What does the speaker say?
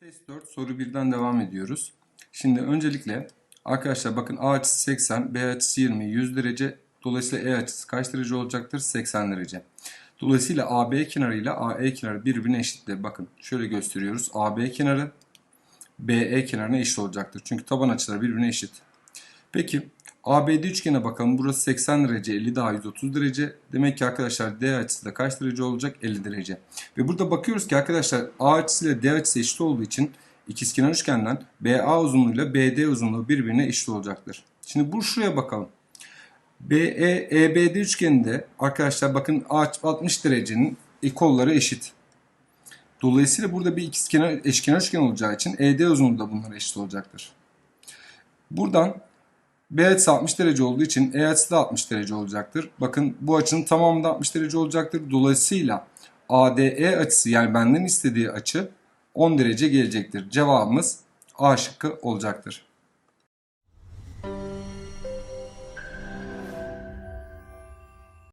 Test 4 soru 1'den devam ediyoruz. Şimdi öncelikle arkadaşlar bakın A açısı 80, B açısı 20, 100 derece. Dolayısıyla E açısı kaç derece olacaktır? 80 derece. Dolayısıyla AB kenarı ile AE kenarı birbirine eşittir. Bakın şöyle gösteriyoruz. AB kenarı BE kenarına eşit olacaktır. Çünkü taban açıları birbirine eşit. Peki ABD üçgene bakalım. Burası 80 derece, 50 daha 130 derece. Demek ki arkadaşlar D açısı da kaç derece olacak? 50 derece. Ve burada bakıyoruz ki arkadaşlar A açısı ile D açısı eşit olduğu için ikizkenar üçgenden BA uzunluğuyla BD uzunluğu birbirine eşit olacaktır. Şimdi bu şuraya bakalım. BE EBD üçgeninde arkadaşlar bakın A açı 60 derecenin e, kolları eşit. Dolayısıyla burada bir ikizkenar eşkenar üçgen olacağı için ED uzunluğu da bunlara eşit olacaktır. Buradan B açısı 60 derece olduğu için E açısı da 60 derece olacaktır. Bakın bu açının tamamı da 60 derece olacaktır. Dolayısıyla ADE açısı yani benden istediği açı 10 derece gelecektir. Cevabımız A şıkkı olacaktır.